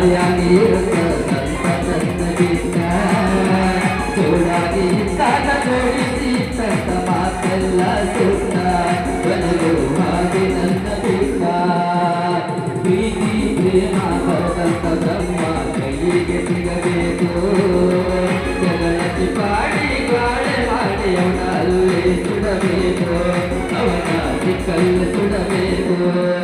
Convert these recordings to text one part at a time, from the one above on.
ಹಾಯಾಗಿ ಇರುತ್ತ ಅವನ ಅಲ್ಲೇ ಸುಡಬೇಕು.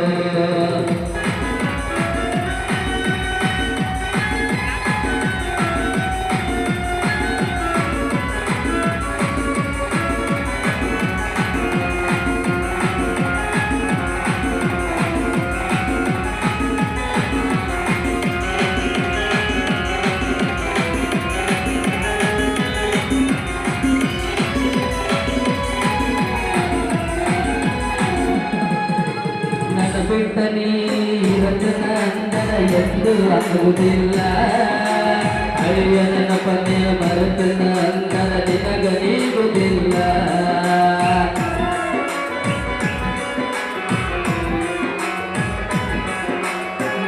ಎಂದು ಆಗುವುದಿಲ್ಲ ಅಳಿಯ ನನ್ನ ಪನ್ನೆಯ ಮರುತನ ನಿನಗನೀಗುವುದಿಲ್ಲ ನಿನಗ ನೀಗುವುದಿಲ್ಲ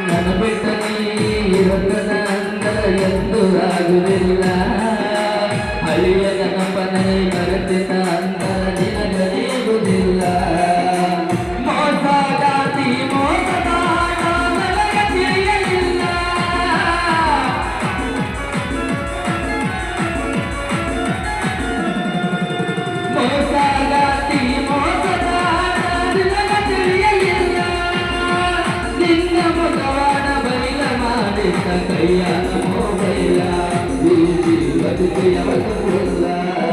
ನನ್ನ ಬಿಟ್ಟ ನೀರಜನ ಅಂದರ ಎಂದು ಆಗುವುದಿಲ್ಲ. பத்து கிழவர்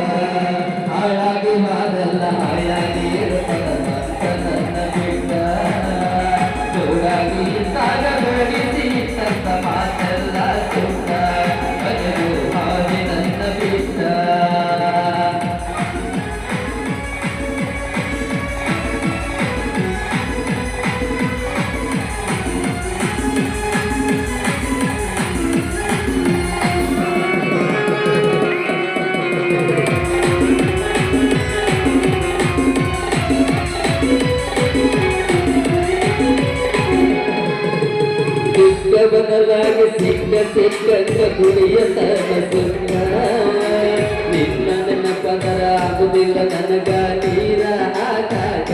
ಸಿಕ್ಕ ಬದಲಾಗಿ ಸಿಕ್ಕ ಸಿಕ್ಕಂಗ ಗುರಿಯ ತನ ಸುಕ್ಕ ನಿನ್ನ ನನ್ನ ಪದರ ಆಗುದಿಲ್ಲ ನನಗ ನೀರ ಹಾಕಾಗ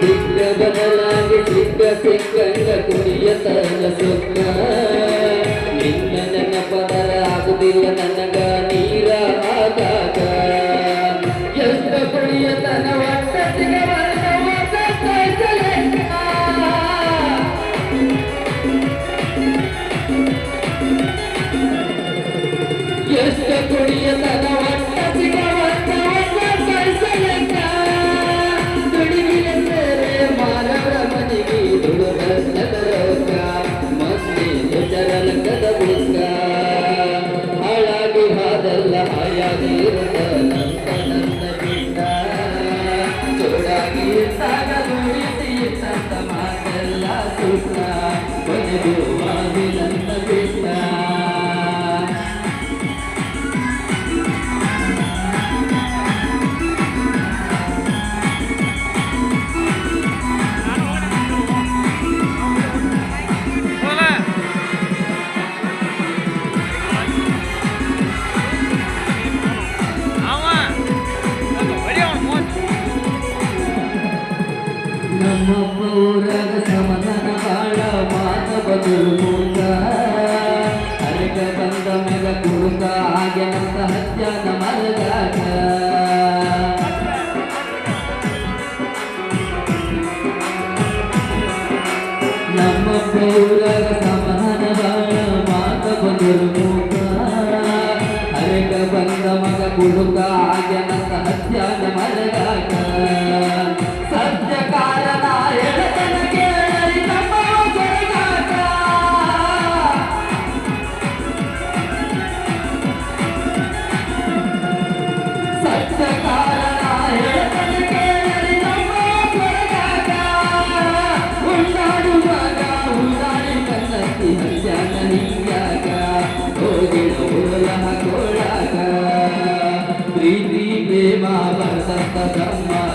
ಸಿಕ್ಕ ಬದಲಾಗಿ ಸಿಕ್ಕ ಸಿಕ್ಕಂಗ ಕುಡಿಯ ತನ ತಂದ ಮಾತೆಲ್ಲ ಸುತ್ತ ಕೊನೆಗೂ ನಮ್ಮಪ್ಪ ಊರಾಗ ಸಮಾಧಾನ ಬಾಳ ಮಾತ ಬದಲು ಮುಂದ ಅರಗ ಬಂದ ಮೆಗ ಕುಡುಕ ಹಾಗೆ ನಮ್ಮ ಹತ್ಯಾನ ಮಲಗಾಗ ನಮ್ಮಪ್ಪ ಊರಾಗ प्रीति प्रेमा वसंत ब्रह्मा